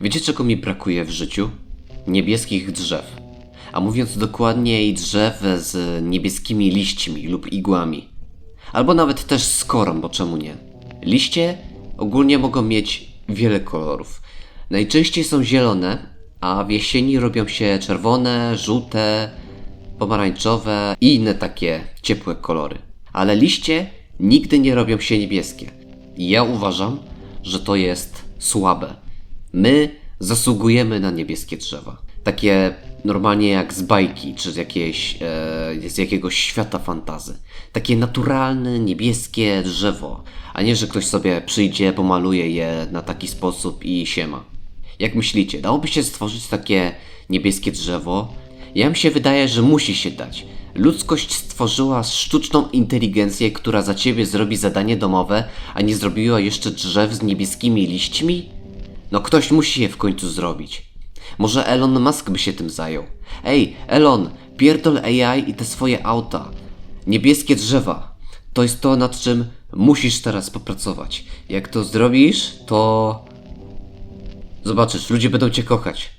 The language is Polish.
Wiecie czego mi brakuje w życiu? Niebieskich drzew. A mówiąc dokładniej, drzew z niebieskimi liśćmi lub igłami. Albo nawet też z korą, bo czemu nie? Liście ogólnie mogą mieć wiele kolorów. Najczęściej są zielone, a w jesieni robią się czerwone, żółte, pomarańczowe i inne takie ciepłe kolory. Ale liście nigdy nie robią się niebieskie. I ja uważam, że to jest słabe. My zasługujemy na niebieskie drzewa. Takie normalnie jak z bajki, czy z, jakiejś, e, z jakiegoś świata fantazy. Takie naturalne, niebieskie drzewo, a nie, że ktoś sobie przyjdzie, pomaluje je na taki sposób i siema. Jak myślicie, dałoby się stworzyć takie niebieskie drzewo? Ja mi się wydaje, że musi się dać. Ludzkość stworzyła sztuczną inteligencję, która za ciebie zrobi zadanie domowe, a nie zrobiła jeszcze drzew z niebieskimi liśćmi? No ktoś musi je w końcu zrobić. Może Elon Musk by się tym zajął. Ej, Elon, pierdol AI i te swoje auta. Niebieskie drzewa. To jest to, nad czym musisz teraz popracować. Jak to zrobisz, to Zobaczysz, ludzie będą cię kochać.